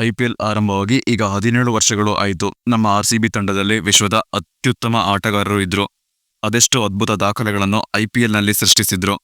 IPL ಆರಂಭವಾಗಿ ಈಗ ಹದಿನೇಳು ವರ್ಷಗಳು ಆಯಿತು. ನಮ್ಮ ಆರ್ ಸಿ ತಂಡದಲ್ಲಿ ವಿಶ್ವದ ಅತ್ಯುತ್ತಮ ಆಟಗಾರರು ಇದ್ರು. ಅದೆಷ್ಟು ಅದ್ಭುತ ದಾಖಲೆಗಳನ್ನು ಐಪಿಎಲ್ನಲ್ಲಿ ಸೃಷ್ಟಿಸಿದ್ರು.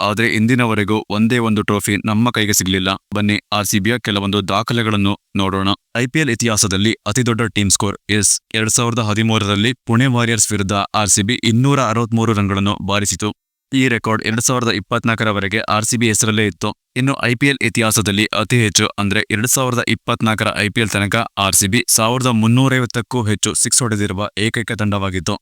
ಆದರೆ ಇಂದಿನವರೆಗೂ ಒಂದೇ ಒಂದು ಟ್ರೋಫಿ ನಮ್ಮ ಕೈಗೆ ಸಿಗಲಿಲ್ಲ. ಬನ್ನಿ ಆರ್ ಸಿ ಬಿಯ ಕೆಲವೊಂದು ದಾಖಲೆಗಳನ್ನು ನೋಡೋಣ. ಐಪಿಎಲ್ ಇತಿಹಾಸದಲ್ಲಿ ಅತಿದೊಡ್ಡ ಟೀಮ್ ಸ್ಕೋರ್ ಎಸ್. ಎರಡ್ ಸಾವಿರದ ಹದಿಮೂರರಲ್ಲಿ ಪುಣೆ ವಾರಿಯರ್ಸ್ ವಿರುದ್ಧ ಆರ್ಸಿಬಿ ಇನ್ನೂರ ಅರವತ್ಮೂರು ರನ್ಗಳನ್ನು ಬಾರಿಸಿತು. ಈ ರೆಕಾರ್ಡ್ ಎರಡ್ ಸಾವಿರದ ಇಪ್ಪತ್ನಾಲ್ಕರವರೆಗೆ ಆರ್ಸಿಬಿ ಹೆಸರಲ್ಲೇ ಇತ್ತು. ಇನ್ನು ಐಪಿಎಲ್ ಇತಿಹಾಸದಲ್ಲಿ ಅತಿ ಹೆಚ್ಚು ಅಂದ್ರೆ ಎರಡ್ ಸಾವಿರದ ಇಪ್ಪತ್ನಾಲ್ಕರ ಐಪಿಎಲ್ ತನಕ ಆರ್ಸಿಬಿ ಸಾವಿರದ ಮುನ್ನೂರೈವತ್ತಕ್ಕೂ ಹೆಚ್ಚು ಸಿಕ್ಸ್ ಹೊಡೆದಿರುವ ಏಕೈಕ ತಂಡವಾಗಿತ್ತು.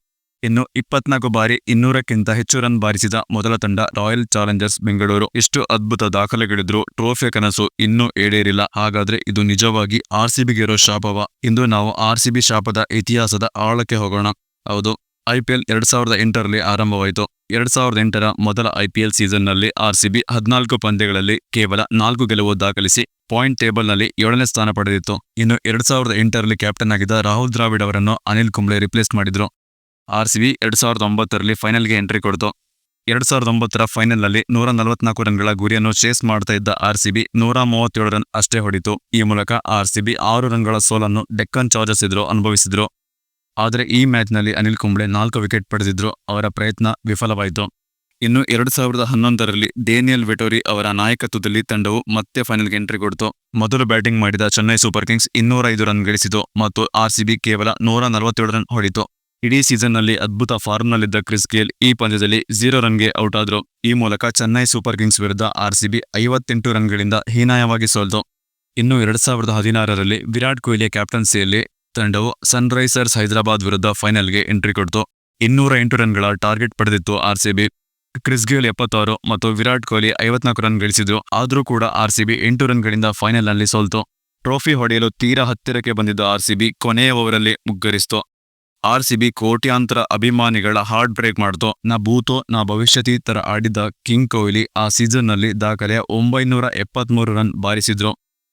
ಇನ್ನು ಇಪ್ಪತ್ನಾಲ್ಕು ಬಾರಿ ಇನ್ನೂರಕ್ಕಿಂತ ಹೆಚ್ಚು ರನ್ ಬಾರಿಸಿದ ಮೊದಲ ತಂಡ ರಾಯಲ್ ಚಾಲೆಂಜರ್ಸ್ ಬೆಂಗಳೂರು. ಇಷ್ಟು ಅದ್ಭುತ ದಾಖಲೆಗಳಿದ್ರು ಟ್ರೋಫಿಯ ಕನಸು ಇನ್ನೂ ಈಡೇರಿಲ್ಲ. ಹಾಗಾದ್ರೆ ಇದು ನಿಜವಾಗಿ ಆರ್ಸಿಬಿಗಿರೋ ಶಾಪವ? ಇಂದು ನಾವು ಆರ್ಸಿಬಿ ಶಾಪದ ಇತಿಹಾಸದ ಆಳಕ್ಕೆ ಹೋಗೋಣ. ಹೌದು ಐಪಿಎಲ್ ಎರಡ್ ಸಾವಿರದ ಎಂಟರಲ್ಲಿ ಆರಂಭವಾಯಿತು. ಎರಡ್ ಸಾವಿರದ ಎಂಟರ ಮೊದಲ ಐಪಿಎಲ್ ಸೀಸನ್ನಲ್ಲಿ ಆರ್ಸಿಬಿ ಹದಿನಾಲ್ಕು ಪಂದ್ಯಗಳಲ್ಲಿ ಕೇವಲ ನಾಲ್ಕು ಗೆಲುವು ದಾಖಲಿಸಿ ಪಾಯಿಂಟ್ ಟೇಬಲ್ನಲ್ಲಿ ಏಳನೇ ಸ್ಥಾನ ಪಡೆದಿತ್ತು. ಇನ್ನು ಎರಡ್ ಸಾವಿರದ ಎಂಟರಲ್ಲಿ ಕ್ಯಾಪ್ಟನ್ ಆಗಿದ್ದ ರಾಹುಲ್ ದ್ರಾವಿಡ್ ಅವರನ್ನು ಅನಿಲ್ ಕುಂಬ್ಳೆ ರಿಪ್ಲೇಸ್ ಮಾಡಿದ್ರು. ಆರ್ಸಿಬಿ ಎರಡ್ ಸಾವಿರದ ಒಂಬತ್ತರಲ್ಲಿ ಫೈನಲ್ಗೆ ಎಂಟ್ರಿ ಕೊಡ್ತು. ಎರಡ್ ಸಾವಿರದ ಒಂಬತ್ತರ ಫೈನಲ್ನಲ್ಲಿ ನೂರ ನಲವತ್ನಾಲ್ಕು ರನ್ಗಳ ಗುರಿಯನ್ನು ಚೇಸ್ ಮಾಡ್ತಾ ಇದ್ದ ಆರ್ಸಿಬಿ ನೂರ ಮೂವತ್ತೇಳು ರನ್ ಅಷ್ಟೇ ಹೊಡಿತು. ಈ ಮೂಲಕ ಆರ್ಸಿಬಿ ಆರು ರನ್ಗಳ ಸೋಲನ್ನು ಡೆಕ್ಕನ್ ಚಾರ್ಜಸ್ ಎದುರು ಅನುಭವಿಸಿದ್ರು. ಆದರೆ ಈ ಮ್ಯಾಚ್ನಲ್ಲಿ ಅನಿಲ್ ಕುಂಬ್ಳೆ ನಾಲ್ಕು ವಿಕೆಟ್ ಪಡೆದಿದ್ರು ಅವರ ಪ್ರಯತ್ನ ವಿಫಲವಾಯಿತು. ಇನ್ನು ಎರಡು ಸಾವಿರದ ಹನ್ನೊಂದರಲ್ಲಿ ಡೇನಿಯಲ್ ವೆಟೋರಿ ಅವರ ನಾಯಕತ್ವದಲ್ಲಿ ತಂಡವು ಮತ್ತೆ ಫೈನಲ್ಗೆ ಎಂಟ್ರಿ ಕೊಡ್ತು. ಮೊದಲು ಬ್ಯಾಟಿಂಗ್ ಮಾಡಿದ ಚೆನ್ನೈ ಸೂಪರ್ ಕಿಂಗ್ಸ್ ಇನ್ನೂರ ಐದು ರನ್ ಗಳಿಸಿತು ಮತ್ತು ಆರ್ಸಿಬಿ ಕೇವಲ ನೂರ ನಲವತ್ತೇಳು ರನ್ ಹೊಡಿತು. ಇಡೀ ಸೀಸನ್ನಲ್ಲಿ ಅದ್ಭುತ ಫಾರ್ಮ್ನಲ್ಲಿದ್ದ ಕ್ರಿಸ್ ಗೇಲ್ ಈ ಪಂದ್ಯದಲ್ಲಿ ಝೀರೋ ರನ್ಗೆ ಔಟ್ ಆದ್ರು ಈ ಮೂಲಕ ಚೆನ್ನೈ ಸೂಪರ್ ಕಿಂಗ್ಸ್ ವಿರುದ್ಧ ಆರ್ಸಿಬಿ ಐವತ್ತೆಂಟು ರನ್ಗಳಿಂದ ಹೀನಾಯವಾಗಿ ಸೋಲ್ತು. ಇನ್ನು ಎರಡು ಸಾವಿರದ ಹದಿನಾರರಲ್ಲಿ ವಿರಾಟ್ ಕೊಹ್ಲಿಯ ಕ್ಯಾಪ್ಟನ್ಸಿಯಲ್ಲಿ ತಂಡವು ಸನ್ರೈಸರ್ಸ್ ಹೈದರಾಬಾದ್ ವಿರುದ್ಧ ಫೈನಲ್ಗೆ ಎಂಟ್ರಿ ಕೊಡ್ತು. ಇನ್ನೂರ ಎಂಟು ರನ್ಗಳ ಟಾರ್ಗೆಟ್ ಪಡೆದಿತ್ತು ಆರ್ಸಿಬಿ. ಕ್ರಿಸ್ ಗೇಲ್ ಎಪ್ಪತ್ತಾರು ಮತ್ತು ವಿರಾಟ್ ಕೊಹ್ಲಿ ಐವತ್ನಾಲ್ಕು ರನ್ ಗಳಿಸಿದ್ರು ಆದರೂ ಕೂಡ ಆರ್ಸಿಬಿ ಎಂಟು ರನ್ಗಳಿಂದ ಫೈನಲ್ನಲ್ಲಿ ಸೋಲ್ತು. ಟ್ರೋಫಿ ಹೊಡೆಯಲು ತೀರಾ ಹತ್ತಿರಕ್ಕೆ ಬಂದಿದ್ದ ಆರ್ಸಿಬಿ ಕೊನೆಯ ಓವರಲ್ಲಿ ಮುಗ್ಗರಿಸಿತು. ಆರ್ಸಿಬಿ ಕೋಟ್ಯಾಂತರ ಅಭಿಮಾನಿಗಳ ಹಾರ್ಟ್ ಬ್ರೇಕ್ ಮಾಡ್ತು. ನಾ ಬೂತೋ ನಾ ಭವಿಷ್ಯತಿ ತರ ಆಡಿದ್ದ ಕಿಂಗ್ ಕೊಹ್ಲಿ ಆ ಸೀಸನ್ನಲ್ಲಿ ದಾಖಲೆಯ ಒಂಬೈನೂರ ಎಪ್ಪತ್ಮೂರು ರನ್ ಬಾರಿಸಿದ್ರು.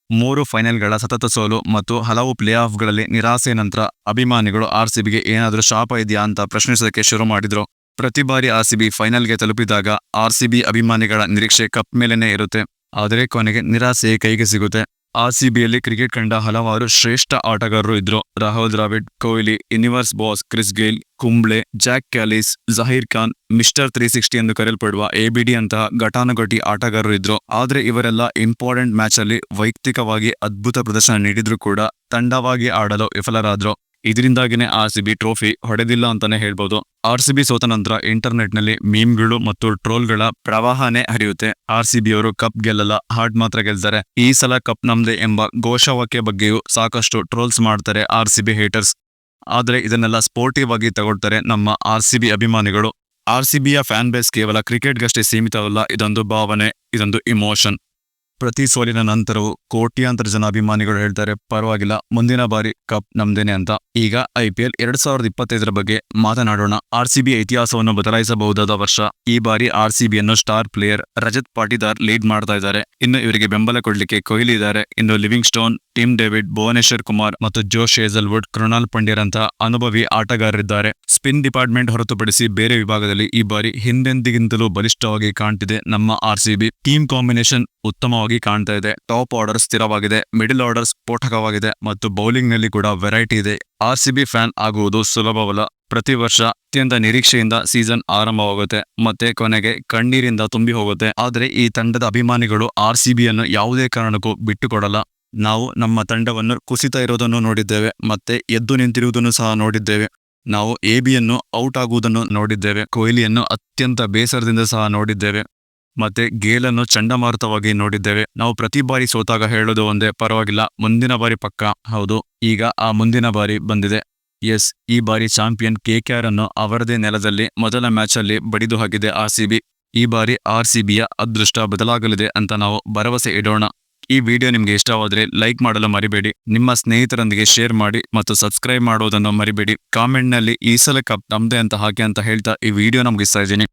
ಮೂರು ಫೈನಲ್ಗಳ ಸತತ ಸೋಲು ಮತ್ತು ಹಲವು ಪ್ಲೇ ಆಫ್ಗಳಲ್ಲಿ ನಿರಾಸೆ ನಂತರ ಅಭಿಮಾನಿಗಳು ಆರ್ಸಿಬಿಗೆ ಏನಾದರೂ ಶಾಪ ಇದೆಯಾ ಅಂತ ಪ್ರಶ್ನಿಸೋದಕ್ಕೆ ಶುರು ಮಾಡಿದ್ರು. ಪ್ರತಿ ಬಾರಿ ಆರ್ಸಿಬಿ ಫೈನಲ್ಗೆ ತಲುಪಿದಾಗ ಆರ್ಸಿಬಿ ಅಭಿಮಾನಿಗಳ ನಿರೀಕ್ಷೆ ಕಪ್ ಮೇಲೇನೆ ಇರುತ್ತೆ. ಆದರೆ ಕೊನೆಗೆ ನಿರಾಸೆ ಕೈಗೆ ಸಿಗುತ್ತೆ. ಆರ್ಸಿಬಿಯಲ್ಲಿ ಕ್ರಿಕೆಟ್ ಕಂಡ ಹಲವಾರು ಶ್ರೇಷ್ಠ ಆಟಗಾರರು ಇದ್ರು. Rahul Dravid, Kohli Universe Boss Chris Gayle, Kumble, Jacques Kallis Zaheer Khan, mister three sixty ಎಂದು ಕರೆಯಲ್ಪಡುವ ಎಬಿಡಿ ಅಂತಹ ಘಟಾನುಘಟಿ ಆಟಗಾರರು ಇದ್ರು. ಆದ್ರೆ ಇವರೆಲ್ಲ ಇಂಪಾರ್ಟೆಂಟ್ ಮ್ಯಾಚ್ ಅಲ್ಲಿ ವೈಯಕ್ತಿಕವಾಗಿ ಅದ್ಭುತ ಪ್ರದರ್ಶನ ನೀಡಿದ್ರು ಕೂಡ ತಂಡವಾಗಿ ಆಡಲು ವಿಫಲರಾದ್ರು. ಇದರಿಂದಾಗಿನೇ ಬಿ ಟ್ರೋಫಿ ಹೊಡೆದಿಲ್ಲ ಅಂತಾನೆ ಹೇಳ್ಬೋದು. ಆರ್ಸಿಬಿ ಸೋತ ನಂತರ ಇಂಟರ್ನೆಟ್ನಲ್ಲಿ ಮೀಮ್ಗಳು ಮತ್ತು ಟ್ರೋಲ್ಗಳ ಪ್ರವಾಹನೇ ಹರಿಯುತ್ತೆ. ಆರ್ಸಿಬಿಯವರು ಕಪ್ ಗೆಲ್ಲಲ್ಲ ಹಾರ್ಡ್ ಮಾತ್ರ ಗೆಲ್ತಾರೆ. ಈ ಸಲ ಕಪ್ ನಮ್ದೆ ಎಂಬ ಘೋಷವಾಕ್ಯ ಬಗ್ಗೆಯೂ ಸಾಕಷ್ಟು ಟ್ರೋಲ್ಸ್ ಮಾಡ್ತಾರೆ ಆರ್ ಸಿ ಬಿ ಹೇಟರ್ಸ್. ಆದ್ರೆ ಇದನ್ನೆಲ್ಲ ಸ್ಪೋರ್ಟಿವ್ ಆಗಿ ತಗೊಳ್ತಾರೆ ನಮ್ಮ ಆರ್ಸಿಬಿ ಅಭಿಮಾನಿಗಳು. ಆರ್ ಸಿಬಿಯ ಫ್ಯಾನ್ ಬೇಸ್ ಕೇವಲ ಕ್ರಿಕೆಟ್ಗಷ್ಟೇ ಸೀಮಿತವಲ್ಲ, ಇದೊಂದು ಭಾವನೆ, ಇದೊಂದು ಇಮೋಷನ್. ಪ್ರತಿ ಸೋಲಿನ ನಂತರವೂ ಕೋಟ್ಯಾಂತರ ಜನ ಅಭಿಮಾನಿಗಳು ಹೇಳ್ತಾರೆ, ಪರವಾಗಿಲ್ಲ, ಮುಂದಿನ ಬಾರಿ ಕಪ್ ನಮ್ದೇನೆ ಅಂತ. ಈಗ ಐಪಿಎಲ್ ಎರಡ್ ಸಾವಿರದ ಇಪ್ಪತ್ತೈದರ ಬಗ್ಗೆ ಮಾತನಾಡೋಣ. ಆರ್ಸಿಬಿ ಇತಿಹಾಸವನ್ನು ಬದಲಾಯಿಸಬಹುದಾದ ವರ್ಷ. ಈ ಬಾರಿ ಆರ್ಸಿಬಿಯನ್ನು star player Rajat Patidar lead ಮಾಡ್ತಾ ಇದ್ದಾರೆ. ಇನ್ನು ಇವರಿಗೆ ಬೆಂಬಲ ಕೊಡ್ಲಿಕ್ಕೆ ಕೊಹ್ಲಿ ಇದ್ದಾರೆ. ಇನ್ನು Livingstone Tim David, Bhuvneshwar Kumar ಮತ್ತು ಜೋಶ್ ಶೇಜಲ್ವುಡ್ ಕೃಣಾಲ್ ಅಂತ ಅನುಭವಿ ಆಟಗಾರರಿದ್ದಾರೆ. ಸ್ಪಿನ್ ಡಿಪಾರ್ಟ್ಮೆಂಟ್ ಹೊರತುಪಡಿಸಿ ಬೇರೆ ವಿಭಾಗದಲ್ಲಿ ಈ ಬಾರಿ ಹಿಂದೆಂದಿಗಿಂತಲೂ ಬಲಿಷ್ಠವಾಗಿ ಕಾಣ್ತಿದೆ ನಮ್ಮ ಆರ್ಸಿಬಿ ಟೀಮ್ ಕಾಂಬಿನೇಷನ್ ಉತ್ತಮವಾಗಿ ಕಾಣ್ತಾ ಇದೆ. ಟಾಪ್ ಆರ್ಡರ್ ಸ್ಥಿರವಾಗಿದೆ. ಮಿಡಿಲ್ ಆರ್ಡರ್ ಸ್ಫೋಟಕವಾಗಿದೆ ಮತ್ತು ಬೌಲಿಂಗ್ನಲ್ಲಿ ಕೂಡ ವೆರೈಟಿ ಇದೆ. ಆರ್ ಆರ್ಸಿಬಿ ಫ್ಯಾನ್ ಆಗುವುದು ಸುಲಭವಲ್ಲ. ಪ್ರತಿ ವರ್ಷ ಅತ್ಯಂತ ನಿರೀಕ್ಷೆಯಿಂದ ಸೀಸನ್ ಆರಂಭವಾಗುತ್ತೆ. ಮತ್ತೆ ಕೊನೆಗೆ ಕಣ್ಣೀರಿಂದ ತುಂಬಿ ಹೋಗುತ್ತೆ. ಆದರೆ ಈ ತಂಡದ ಅಭಿಮಾನಿಗಳು ಆರ್ ಸಿಬಿಯನ್ನು ಯಾವುದೇ ಕಾರಣಕ್ಕೂ ಬಿಟ್ಟುಕೊಡಲ್ಲ. ನಾವು ನಮ್ಮ ತಂಡವನ್ನು ಕುಸಿತ ಇರೋದನ್ನು ನೋಡಿದ್ದೇವೆ. ಮತ್ತೆ ಎದ್ದು ನಿಂತಿರುವುದನ್ನು ಸಹ ನೋಡಿದ್ದೇವೆ. ನಾವು ಎಬಿಯನ್ನು ಔಟ್ ಆಗುವುದನ್ನು ನೋಡಿದ್ದೇವೆ. ಕೊಹ್ಲಿಯನ್ನು ಅತ್ಯಂತ ಬೇಸರದಿಂದ ಸಹ ನೋಡಿದ್ದೇವೆ. ಮತ್ತೆ ಗೇಲನ್ನು ಚಂಡಮಾರುತವಾಗಿ ನೋಡಿದ್ದೇವೆ. ನಾವು ಪ್ರತಿ ಬಾರಿ ಸೋತಾಗ ಹೇಳೋದು ಒಂದೇ, ಪರವಾಗಿಲ್ಲ, ಮುಂದಿನ ಬಾರಿ ಪಕ್ಕ. ಹೌದು, ಈಗ ಆ ಮುಂದಿನ ಬಾರಿ ಬಂದಿದೆ. ಎಸ್, ಈ ಬಾರಿ ಚಾಂಪಿಯನ್ ಕೆ ಕೆ ಆರ್ ಅನ್ನು ಅವರದೇ ನೆಲದಲ್ಲಿ ಮೊದಲ ಮ್ಯಾಚ್ ಅಲ್ಲಿ ಬಡಿದು ಹಾಕಿದೆ ಬಿ. ಈ ಬಾರಿ ಆರ್ ಆರ್ಸಿಬಿಯ ಅದೃಷ್ಟ ಬದಲಾಗಲಿದೆ ಅಂತ ನಾವು ಭರವಸೆ ಇಡೋಣ. ಈ ವಿಡಿಯೋ ನಿಮಗೆ ಇಷ್ಟವಾದರೆ ಲೈಕ್ ಮಾಡಲು ಮರಿಬೇಡಿ. ನಿಮ್ಮ ಸ್ನೇಹಿತರೊಂದಿಗೆ ಶೇರ್ ಮಾಡಿ ಮತ್ತು ಸಬ್ಸ್ಕ್ರೈಬ್ ಮಾಡುವುದನ್ನು ಮರಿಬೇಡಿ. ಕಾಮೆಂಟ್ನಲ್ಲಿ ಈ ಸಲ ಕಪ್ ನಮ್ಮದೇ ಅಂತ ಹಾಕಿ ಅಂತ ಹೇಳ್ತಾ ಈ ವಿಡಿಯೋ ಮುಗಿಸ್ತಾ ಇದ್ದೀನಿ